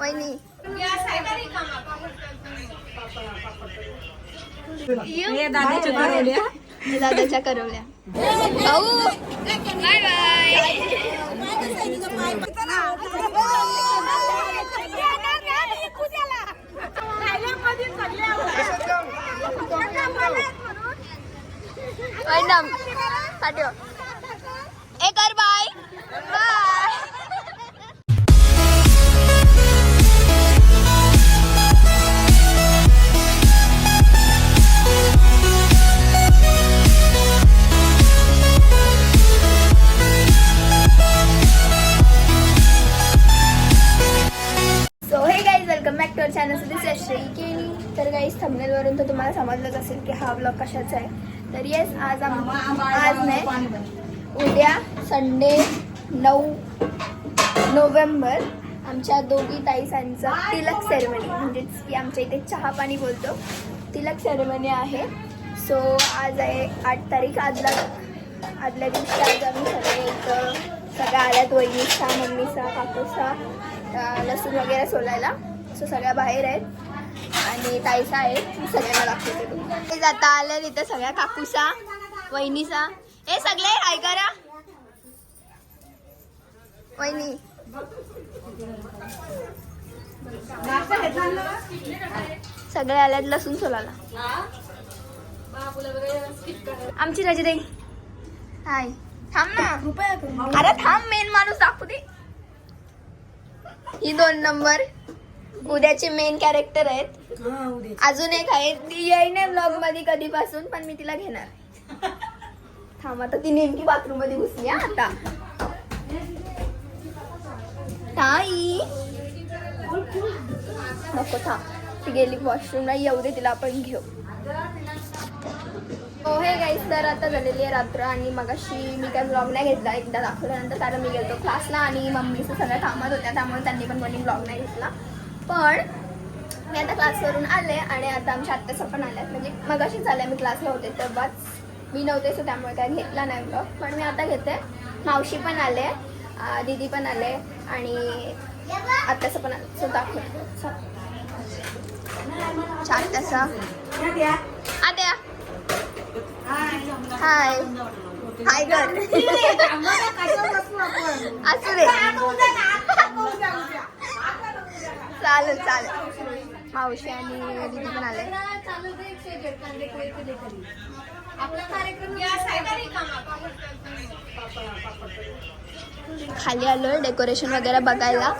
वहिनी. हे दादाच्या करवल्या. हे दादाच्या करवल्या. भाऊ. बाय बाय मॅडम पाठव. ए कर बाय. नऊ नोव्हेंबर आमच्या दोघी ताईसांचा तिलक सेरेमनी म्हणजेच की आमच्या इथे चहा पाणी बोलतो. तिलक सेरेमनी आहे. सो आज आहे आठ तारीख. आदला आदल्या दिवशी आज आम्ही सगळे एक सगळ्या आल्यात वहिनीचा मम्मीचा काकूचा लसूण वगैरे सोलायला. सो सगळ्या बाहेर आहेत. आणि ताईसा आहे. सगळ्यांना दाखवते. ते जाता आल्या तिथं सगळ्या काकूचा वहिनीचा. हे सगळे हाय करा वहिनी. सगळे आल्यात लसूण सोलाला आमची रजरे हाय. थांब ना. अरे थांब मेन माणूस दाखवू दे. ही दोन नंबर उद्याचे मेन कॅरेक्टर आहेत. अजून एक आहे ती येईन ब्लॉगमध्ये कधीपासून पण मी तिला घेणार थांब आता ती नेमकी बाथरूममध्ये घुसली आता. ताई. नको थांब. ती गेली वॉशरूमला येऊ दे तिला आपण घेऊ. हो हे गाईस तर आता झालेली आहे रात्र आणि मगाशी मी काय ब्लॉग नाही घेतला. एकदा दाखवल्यानंतर कारण मी गेलो क्लासला आणि मम्मीचं सगळ्या कामात होत्या त्यामुळे त्यांनी पण कोणी ब्लॉग नाही घेतला. पण मी आता क्लासवरून आले आणि आता आमच्या आत्ताचं पण आल्यात. म्हणजे मगाशीच आल्या मी क्लासला होते तर बस मी नव्हते सो त्यामुळे काय घेतला नाही ब्लॉग पण मी आता घेते. मावशी पण आले. दीदी पण आले आणि आत्याचं पण आलं सो दाखवते चल. आत्या. हाय. हाय कर असू दे. चालेल चालेल. मावशी आणि दीदी पण आले. आपला कार्यक्रम खाली आलोय डेकोरेशन वगैरे बघायला.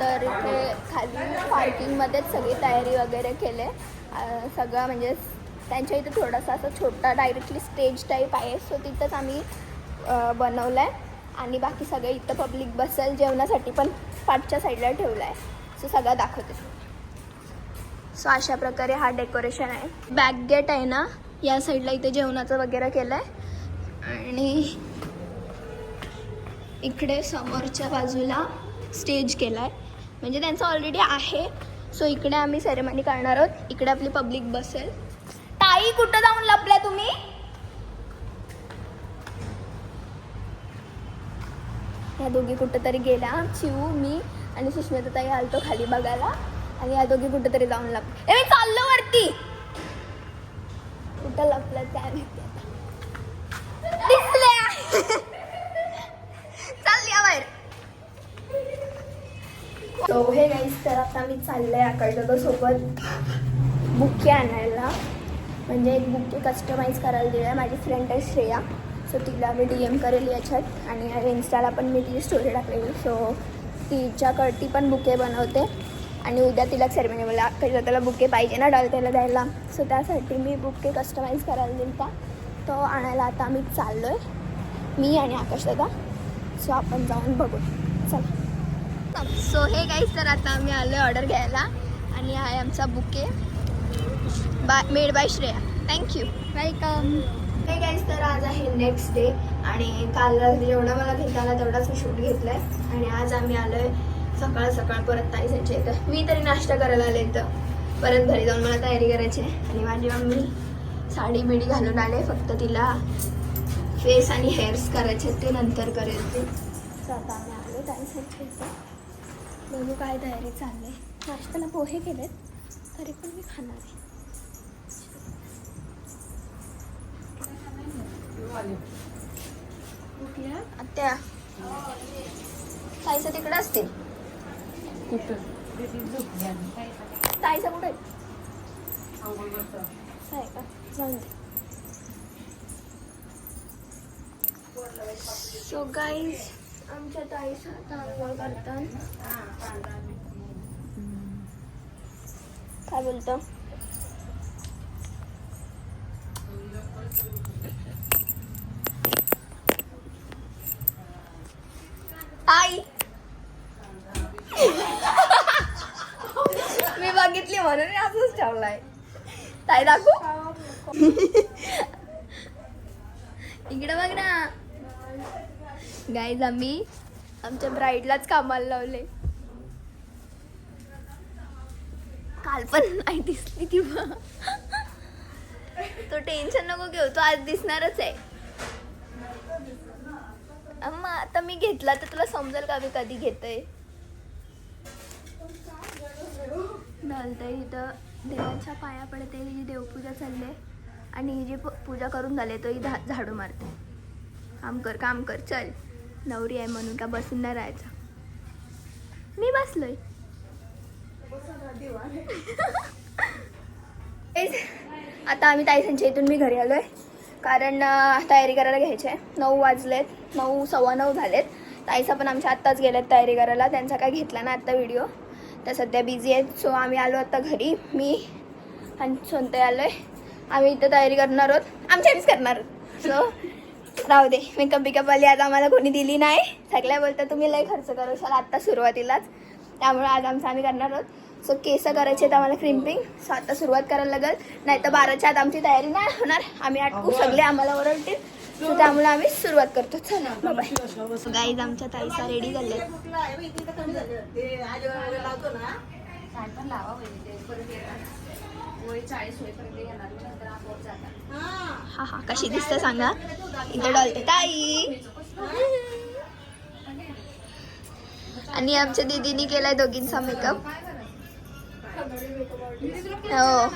तर इथे खाली पार्किंगमध्येच सगळी तयारी वगैरे केले. सगळं म्हणजे त्यांच्या इथे थोडासा असं छोटा डायरेक्टली स्टेज टाईप आहे. सो तिथंच आम्ही बनवलं आहे आणि बाकी सगळं इथं पब्लिक बसेल जेवणासाठी पण पाठच्या साईडला ठेवलं आहे सो सगळं दाखवते. सो अशा प्रकारे हा डेकोरेशन आहे. बॅक गेट आहे ना या साईडला इथे जेवणाचं वगैरे केलं आहे आणि इकडे समोरच्या बाजूला स्टेज केला आहे म्हणजे त्यांचं ऑलरेडी आहे. सो इकडे आम्ही सेरेमनी करणार आहोत. इकडे आपली पब्लिक बसेल. ताई कुठं जाऊन लपल्या तुम्ही? या दोघी कुठंतरी गेल्या. चिऊ मी आणि सुष्मिता ताई आलतो खाली बघायला. आणि या दोघी कुठंतरी जाऊन लप ए मी चाललो वरती. कुठं लपलं त्या दिसल्या. सो हे गाईस तर आता मी चाललं आहे सोबत बुके आणायला. म्हणजे एक बुके कस्टमाइज करायला दिलं माझी फ्रेंड आहे श्रेया. सो तिला मी डी एम करेल याच्यात. आणि इन्स्टाला पण मी तिची स्टोरी टाकलेली. सो तिच्याकडती पण बुके बनवते. आणि उद्या तिला सेरेमनी मला त्याला बुके पाहिजे ना डॉलतेला द्यायला. सो त्यासाठी मी बुके कस्टमाइज करायला दिलता तो आणायला आता आम्ही चाललो आहे मी आणि आकाशदादा सो आपण जाऊन बघू. चला. सो हे गाईस तर आता आम्ही आलो आहे ऑर्डर घ्यायला. आणि हा आहे आमचा bouquet. By made by Shreya. Thank you welcome hey guys तर आज आहे नेक्स्ट डे आणि काल जेवढा मला घेता आला तेवढाच मी शूट घेतला आहे आणि आज आम्ही आलो आहे सकाळ सकाळ परत ताईसांच्या इथं. मी तरी नाश्ता करायला आले इथं. परत घरी जाऊन मला तयारी करायची आहे. आणि माझी मम्मी साडी बिडी घालून आले फक्त तिला. फेस आणि हेअर्स करायचे ते नंतर करेल ते. आता आम्ही आलो इथं. बघू काय तयारी चालली नाश्त्याला पोहे केलेत तरी पण मी खाणार आहे. आत्या. ताईचं तिकडे असतील. ताईचं कुठे? आहे? का? जाऊन दे. सो गाईज आमच्या ताई आंघोळ करतात. काय बोलतो? ताई मी बघितली म्हणून मी असंच ठेवलाय ताई दाखवू. इकडे बघ ना. गाईज आम्ही आमच्या ब्राईडलाच कामाला लावले. काल पण नाही दिसली ती तो टेन्शन नको घेऊ तो आज दिसणारच आहे. अम्मा आता मी घेतला तर तुला समजेल का मी कधी घेतोय? ढलतंय इथं. देवाच्या पाया पडते ही देवपूजा चालली आणि ही जी पूजा करून झाले तो ही झा झाडू मारते. काम कर काम कर चल. नवरी आहे म्हणून का बसून नाही राहायचं? मी बसलोय. आता आम्ही ताईसांच्या इथून मी घरी आलोय. कारण तयारी करायला घ्यायची आहे. नऊ वाजलेत. नऊ सव्वा नऊ झालेत. ताईसा पण आमच्या आत्ताच गेल्यात तयारी करायला. त्यांचा काय घेतला ना आत्ता व्हिडिओ त्या सध्या बिझी आहेत. सो आम्ही आलो आता घरी. मी आणि सोनते आलोय. आम्ही इथं तयारी करणार आहोत. आमच्याच करणार आहोत. सो राहू दे मेकअप बिकअप वाली आज आम्हाला कोणी दिली नाही. सगळ्या बोलतात तुम्ही लय खर्च करू शाल आत्ता सुरुवातीलाच. त्यामुळे आज आमचं आम्ही करणार आहोत. सो केस करायचे आहेत आम्हाला क्रिम्पिंग सो आता सुरुवात करायला लागेल. नाही तर बाराच्या आत आमची तयारी नाही होणार. आम्ही आटकू सगळे आम्हाला ओरडतील. सो त्यामुळे आम्ही सुरुवात करतो. चला बाय गाईज आमच्या ताईसा रेडी झाले हा हा कशी दिसते सांगा. इथं डॉलते. ताई. आणि आमच्या दीदीने केलाय दोघींचा मेकअप हो.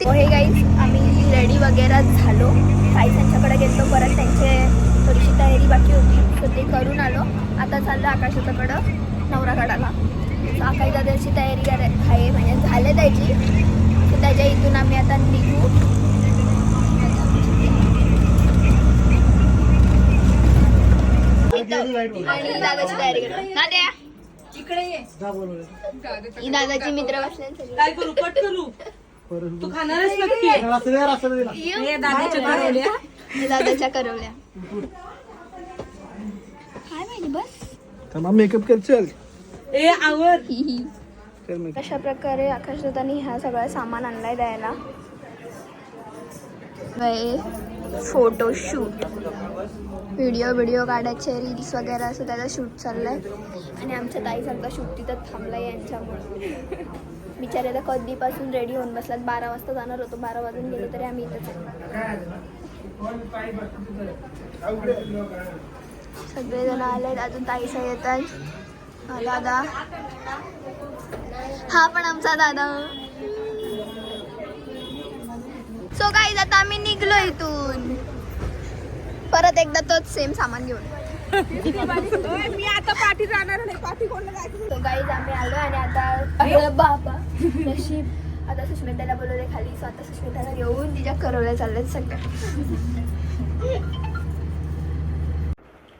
हो. हे गाईज आम्ही रेडी वगैरे झालो. ताई त्यांच्याकडे गेलो परत त्यांचे थोडीशी तयारी बाकी होती. तर ते करून आलो. आता चाललो आकाशाच्याकडं नवरा काढायला तर आकाश दादाची तयारी कराय आहे म्हणजे झाले त्याची. त्याच्या इथून आम्ही आता निघू. आणि दादाची तयारी करतो ना द्या इकडे ये. दादाची मित्र बसले काय करू? कट करू? तू खाणारच नक्की हे दादाच्या करवल्या दादाच्या करवल्या काय माहिती बस. तमाम मेकअप कर चल ए आवर. अशा प्रकारे आकाशदादानी ह्या सगळं सामान आणलाय द्यायला? फोटोशूट व्हिडिओ व्हिडिओ काढायचे रील्स वगैरे असं त्याचा शूट चाललाय. आणि आमच्या ताई सगळं शूट तिथं थांबलाय यांच्यामुळे. बिचारे आता कधीपासून रेडी होऊन बसलात? बारा वाजता जाणार होतो. बारा वाजून गेलो तरी आम्ही इथंच सगळेजण आले अजून ताईसा येतात दादा. हा पण आमचा दादा. सो काही आता आम्ही निघलो इथून. परत एकदा तोच सेम सामान घेऊन. मी आता पाठी जाणार नाही. पाठी कोणला जायचं? गाईज आम्ही आलो आणि आता बाबा. नशीब. आता सुष्मिताला बोलवले खाली. सो आता सुष्मिताला घेऊन तिच्या करवल्या चालल्यात सगळ्या.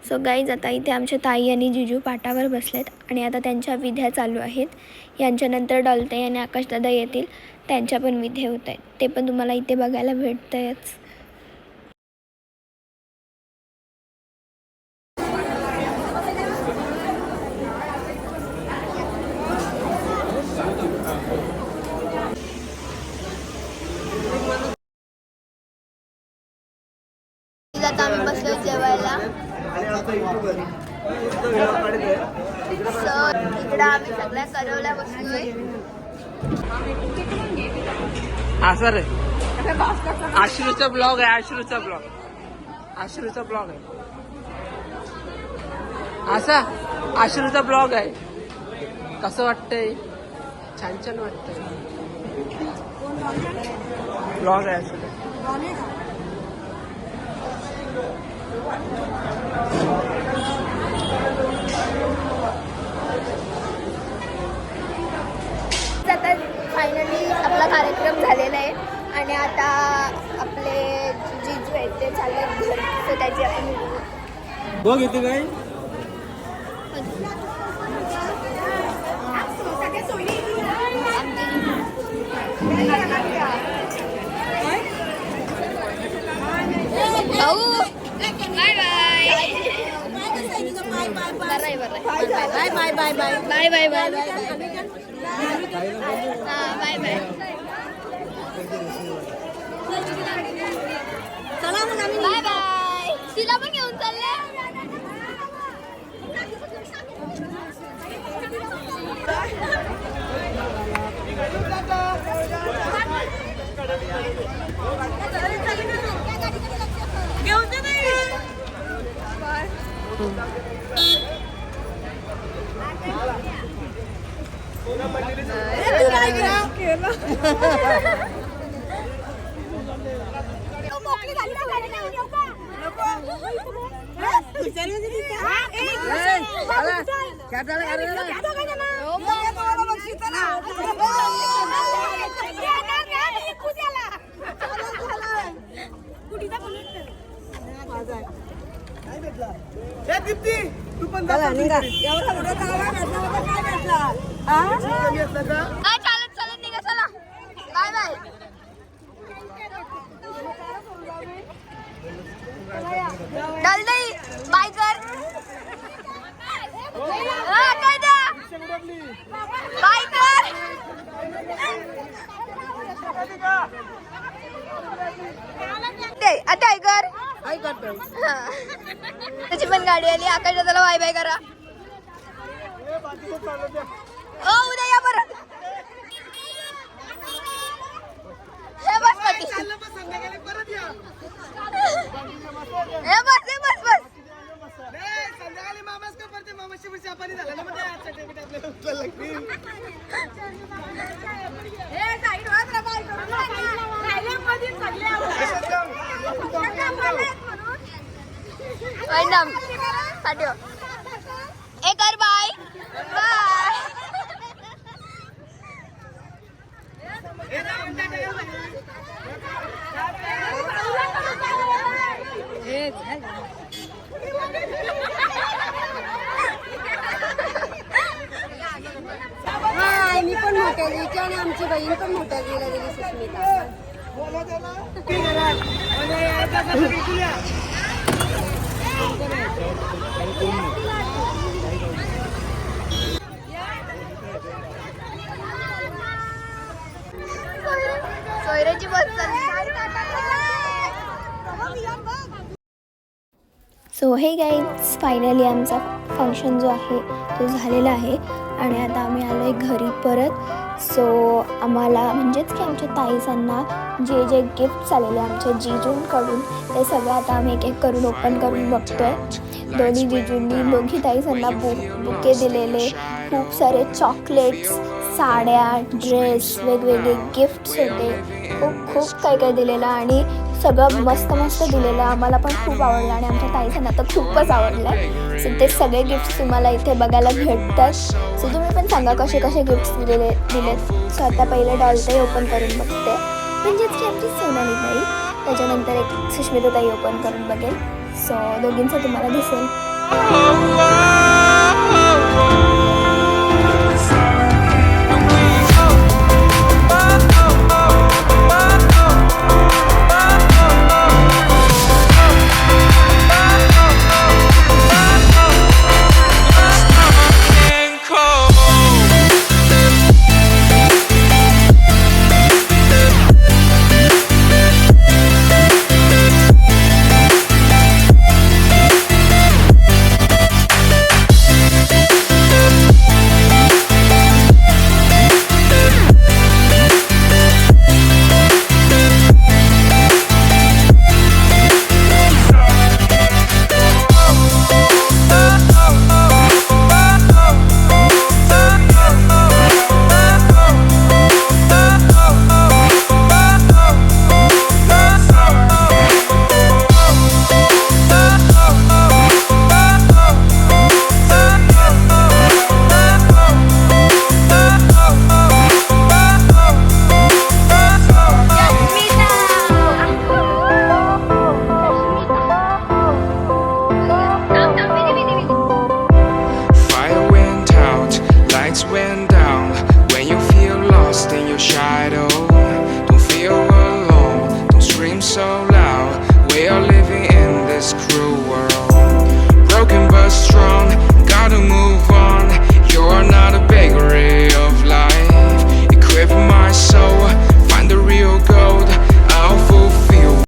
सो गाईज आता इथे आमच्या ताई आणि जिजू पाटावर बसलेत आणि आता त्यांच्या विध्या चालू आहेत. यांच्यानंतर डॉलते आणि आकाशदादा येतील त्यांच्या पण विध्या होत आहेत ते पण तुम्हाला इथे बघायला भेटतंयच. आता आम्ही बसलो जेवायला. सो रे आम्ही सगळ्या करवल्या बसलोय हा सर. आश्रूचा ब्लॉग आहे आश्रूचा ब्लॉग. आश्रूचा ब्लॉग आहे. असा आश्रूचा ब्लॉग आहे. कसं वाटतंय? छान छान वाटतंय. ब्लॉग आहे असं आता फायनली आपला कार्यक्रम झालेला आहे. आणि आता आपले जिजू आहेत ते चालले आहेत घरी. तर त्याची आपण बघ येते काय. भाऊ. Bye bye bye bye bye bye bye bye bye हा बाय बाय बाय बाय. तू पण एवढा काय भेटला डालदई बाय कर. बाय कर. ते, आता ऐक त्याची पण गाडी आली आकाश दादाला बाय बाय करा. ओ उद्या या परत मामाशी आपण बहीण पण मोठ्या गेला Sushmita so hey guys finally आमचा फंक्शन जो आहे तो झालेला आहे. आणि आता आम्ही आलो आहे घरी परत. सो आम्हाला म्हणजेच की आमच्या ताईसांना जे जे गिफ्ट्स आलेले आमच्या जिजूंकडून ते सगळं आता आम्ही एक एक करून ओपन करून बघतो आहे दोन्ही जिजूंनी दोघी ताईसांना बु बुके दिलेले. खूप सारे चॉकलेट्स साड्या ड्रेस वेगवेगळे गिफ्ट्स होते. खूप खूप काय काय दिलेलं आणि सगळं मस्त मस्त दिलेलं आम्हाला पण खूप आवडलं आणि आमच्या ताईसांना तर खूपच आवडलं. आहे सो ते सगळे गिफ्ट्स तुम्हाला इथे बघायला भेटतात. सो तुम्ही पण सांगा कसे कसे गिफ्ट्स दिलेले दिलेत. सो आता पहिले डॉलताई ओपन करून बघते. म्हणजेच की आमची सोनाली ताई त्याच्यानंतर एक सुष्मिता ताई ओपन करून बघेल. सो दोघींचं तुम्हाला दिसेल. Oh, oh, oh,